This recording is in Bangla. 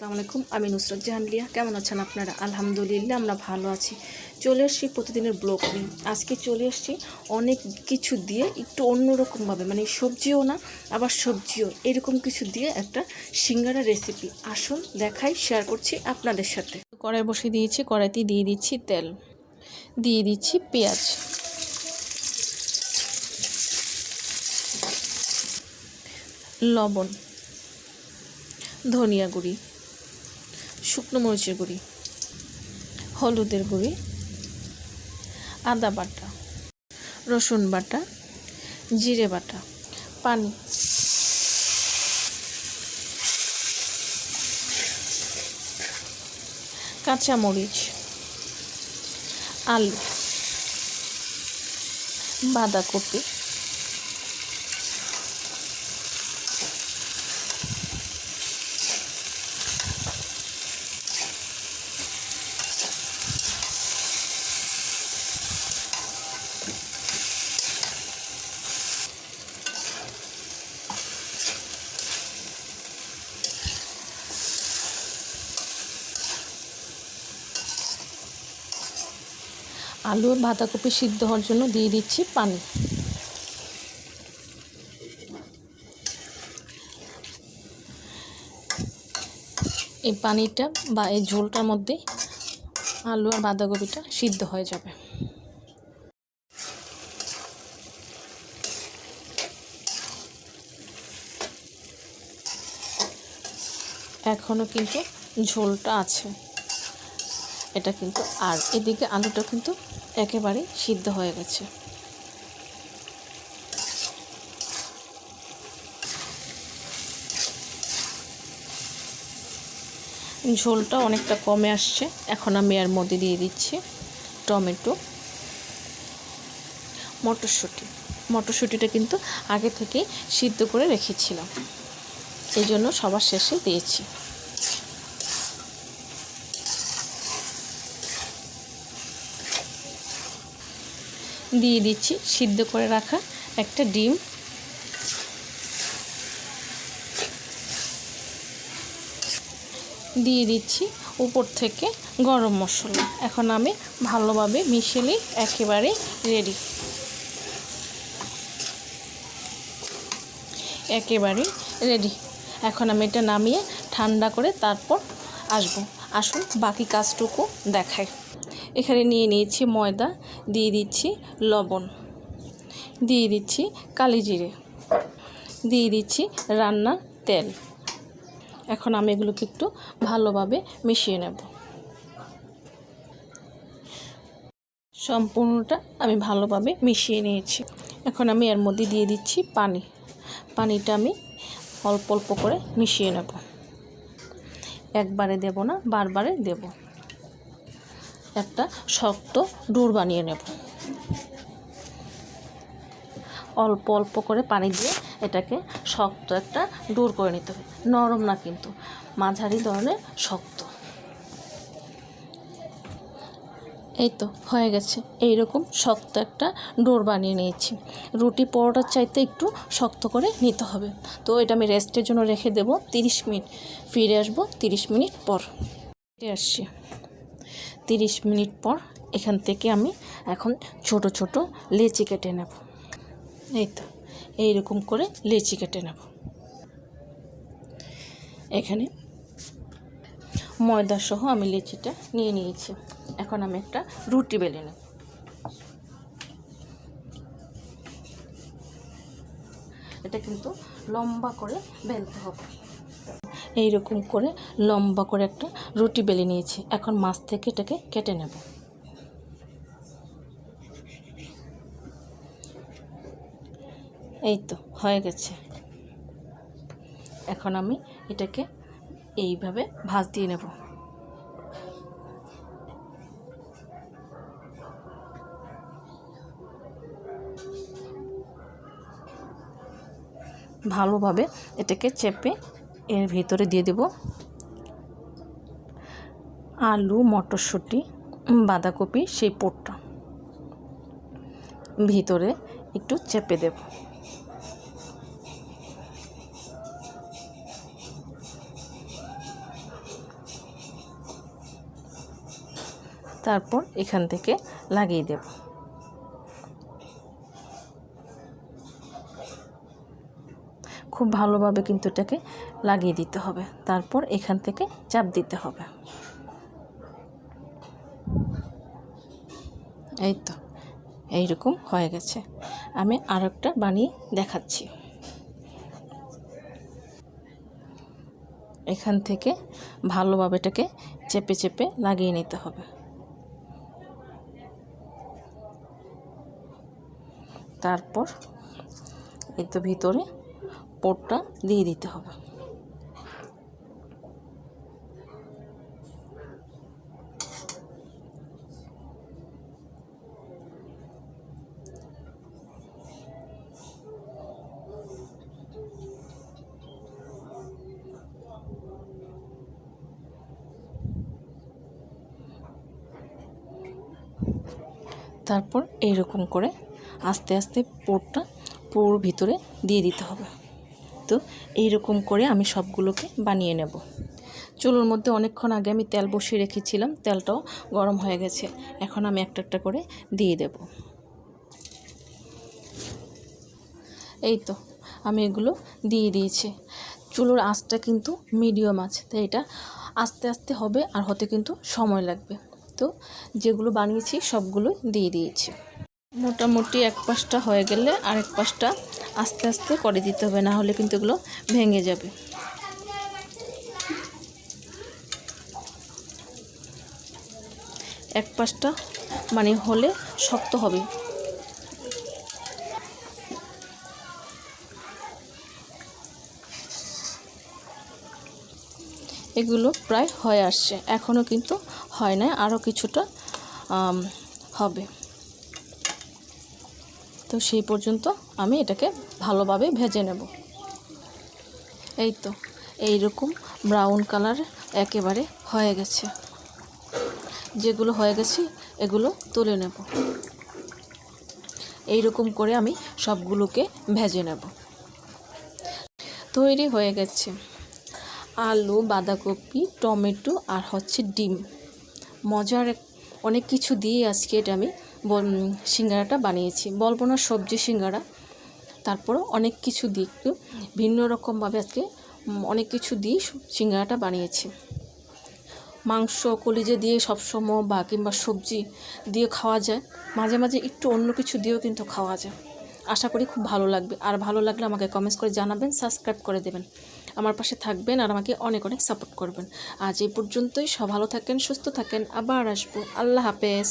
আসসালামু আলাইকুম, আমি নুসরত জাহান লিয়া কেমন আছেন আপনারা? আলহামদুলিল্লাহ, আমরা ভালো আছি। চলে এসছি প্রতিদিনের ব্লগ নিয়ে। আজকে চলে এসছি অনেক কিছু দিয়ে একটু অন্যরকমভাবে মানে সবজিও না, আবার সবজিও। এরকম কিছু দিয়ে একটা সিঙ্গারা রেসিপি আসুন, দেখাই শেয়ার করছি আপনাদের সাথে। কড়াই বসিয়ে দিয়েছি, কড়াইতে দিয়ে দিচ্ছি তেল। দিয়ে দিচ্ছি পেঁয়াজ। লবণ। ধনিয়া গুঁড়ি। শুকনো মরিচের গুঁড়ি, হলুদের গুঁড়ি, আদা বাটা, রসুন বাটা, জিরে বাটা, পানি। কাঁচা মরিচ, আলু, বাঁধাকপি আলু আর বাঁধাকপি সিদ্ধ হওয়ার জন্য দিয়ে দিচ্ছি পানি। এই পানিটা বা এই ঝোলটার মধ্যে আলু আর বাঁধাকপিটা সিদ্ধ হয়ে যাবে। এখনও কিন্তু ঝোলটা আছে। এটা কিন্তু, আর এদিকে আলুটা কিন্তু একেবারে সিদ্ধ হয়ে গেছে। ঝোলটা অনেকটা কমে আসছে। এখন আমি এর মধ্যে দিয়ে দিচ্ছি টমেটো, মটরশুঁটি। মটরশুঁটিটা কিন্তু আগে থেকে সিদ্ধ করে রেখেছিলাম। এই জন্য সবার শেষে দিয়েছি। দিয়ে দিচ্ছি, সিদ্ধ করে রাখা একটা ডিম। দিয়ে দিচ্ছি উপর থেকে গরম মশলা। এখন আমি ভালোভাবে মিশেলে একেবারে রেডি একেবারে রেডি এখন আমি এটা নামিয়ে ঠান্ডা করে তারপর আসব। আসুন বাকি কাজটুকু দেখাই। এখানে নিয়ে নিয়েছি ময়দা, দিয়ে দিচ্ছি লবণ, দিয়ে দিচ্ছি কালি জিরে, দিয়ে দিচ্ছি রান্নার তেল। এখন আমি এগুলোকে একটু ভালোভাবে মিশিয়ে নেব। সম্পূর্ণটা আমি ভালোভাবে মিশিয়ে নিয়েছি। এখন আমি এর মধ্যে দিয়ে দিচ্ছি পানি। পানিটা আমি অল্প অল্প করে মিশিয়ে নেব। একবারে দেব না, বারবারে দেব। একটা শক্ত ডুর বানিয়ে নেব। অল্প অল্প করে পানি দিয়ে এটাকে শক্ত একটা ডুর করে নিতে হবে। নরম না কিন্তু, মাঝারি ধরনের শক্ত। এই তো, হয়ে গেছে। এই রকম শক্ত একটা ডোর বানিয়ে নিয়েছি। রুটি পরোটার চাইতে একটু শক্ত করে নিতে হবে। তো এটা আমি রেস্টের জন্য রেখে দেব। তিরিশ মিনিট ফিরে আসব। তিরিশ মিনিট পর ফিরে আসছি। তিরিশ মিনিট পর এখান থেকে আমি এখন ছোট ছোট লেচি কেটে নেব। এই তো, এইরকম করে লেচি কেটে নেব। এখানে ময়দা সহ আমি লেচিটা নিয়ে নিয়েছি। এখন আমি একটা রুটি বেলে নেব। এটা কিন্তু লম্বা করে বেলতে হবে। এইরকম করে লম্বা করে একটা রুটি বেলে নিয়েছি। এখন মাছ থেকে এটাকে কেটে নেব। এই তো, হয়ে গেছে। এখন আমি এটাকে এইভাবে ভাজ দিয়ে নেব। ভালোভাবে এটাকে চেপে এর ভিতরে দিয়ে দেব। আলু, মটরশুঁটি, বাঁধাকপি, সেই পোটটা। ভিতরে একটু চেপে দেব। তারপর এখান থেকে লাগিয়ে দেব। খুব ভালোভাবে কিন্তু এটাকে লাগিয়ে দিতে হবে। তারপর এখান থেকে চাপ দিতে হবে। এই তো, এইরকম হয়ে গেছে। আমি আর একটা বানিয়ে দেখাচ্ছি। এখান থেকে ভালোভাবে এটাকে চেপে চেপে লাগিয়ে নিতে হবে। তারপর এই তো ভিতরে পোটটা দিয়ে দিতে হবে। তারপর এইরকম করে আস্তে আস্তে পোরটা পুর ভিতরে দিয়ে দিতে হবে। তো এইরকম করে আমি সবগুলোকে বানিয়ে নেব। চুলোর মধ্যে অনেকক্ষণ আগে আমি তেল বসিয়ে রেখেছিলাম, তেলটাও গরম হয়ে গেছে। এখন আমি একটা একটা করে দিয়ে দেব। এই তো আমি এগুলো দিয়ে দিয়েছি। চুলোর আঁচটা কিন্তু মিডিয়াম আছে, তাই এটা আস্তে আস্তে হবে আর হতে কিন্তু সময় লাগবে। তো যেগুলো বানিয়েছি সবগুলো দিয়ে দিয়েছি। মোটামুটি এক পাশটা হয়ে গেলে আরেক পাশটা আস্তে আস্তে করে দিতে হবে, না হলে কিন্তু এগুলো ভেঙে যাবে। এক পাশটা মানে হলে শক্ত হবে। এগুলো প্রায় হয়ে আসছে এখনও কিন্তু হয় না আরও কিছুটা হবে। তো সেই পর্যন্ত আমি এটাকে ভালোভাবে ভেজে নেব। এই তো এই রকম ব্রাউন কালার একেবারে হয়ে গেছে। যেগুলো হয়ে গেছে, এগুলো তুলে নেব। এই রকম করে আমি সবগুলোকে ভেজে নেব। তৈরি হয়ে গেছে। আলু, বাঁধাকপি, টমেটো আর হচ্ছে ডিম। মজার অনেক কিছু দিয়ে আজকে এটা আমি সিঙ্গারাটা বানিয়েছি। বলব না সবজি সিঙ্গারা, তারপরও অনেক কিছু দিয়ে একটু ভিন্ন রকমভাবে আজকে অনেক কিছু দিয়ে সিঙ্গারাটা বানিয়েছি। মাংস, কলিজে দিয়ে সবসময় বা কিংবা সবজি দিয়ে খাওয়া যায়। মাঝে মাঝে একটু অন্য কিছু দিয়েও কিন্তু খাওয়া যায়। আশা করি খুব ভালো লাগবে। আর ভালো লাগলে আমাকে কমেন্টস করে জানাবেন সাবস্ক্রাইব করে দেবেন। আমার পাশে থাকবেন আর আমাকে অনেক অনেক সাপোর্ট করবেন। আজ এই পর্যন্তই। সব ভালো থাকেন, সুস্থ থাকেন। আবার আসব। আল্লাহ হাফেজ।